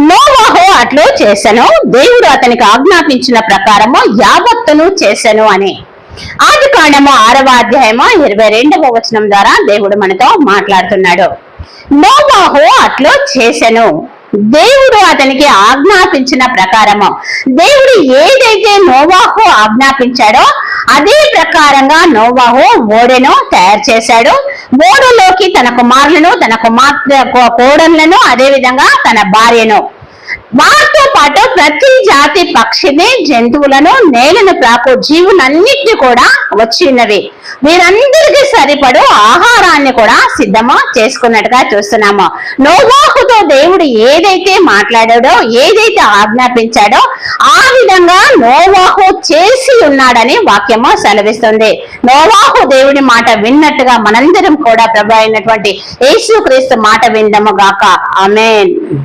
అట్లు చేసెను. దేవుడు అతనికి ఆజ్ఞాపించిన ప్రకారము యావత్తును చేసెను అని. ఆది కాండము ఆరవ అధ్యాయము ఇరవై రెండవ వచనం ద్వారా దేవుడు మనతో మాట్లాడుతున్నాడు. నోవాహు అట్లు చేసెను. దేవుడు అతనికి ఆజ్ఞాపించిన ప్రకారము. దేవుడు ఏదైతే నోవాహు ఆజ్ఞాపించాడో అదే ప్రకారంగా నోవాహు ఓడెను తయారు చేశాడు. ఓడలోకి తన కుమారులను తన కుమార్తె కోడళ్ళను అదే విధంగా తన భార్యను. వారితో పాటు ప్రతి జాతి పక్షిని జంతువులను నేలను ప్రాకు జీవులన్నిటిని కూడా వచ్చి ఉన్నవి. వీరందరికీ సరిపడు ఆహారాన్ని కూడా సిద్ధము చేసుకున్నట్టుగా చూస్తున్నాము. నోవాహుతో దేవుడు ఏదైతే మాట్లాడాడో ఏదైతే ఆజ్ఞాపించాడో ఆ విధంగా నోవాహు చేసి ఉన్నాడని వాక్యము సెలవిస్తుంది. నోవాహు దేవుడి మాట విన్నట్టుగా మనందరం కూడా ప్రభు అయినటువంటి యేసుక్రీస్తు మాట విందము గాక. ఆమెన్.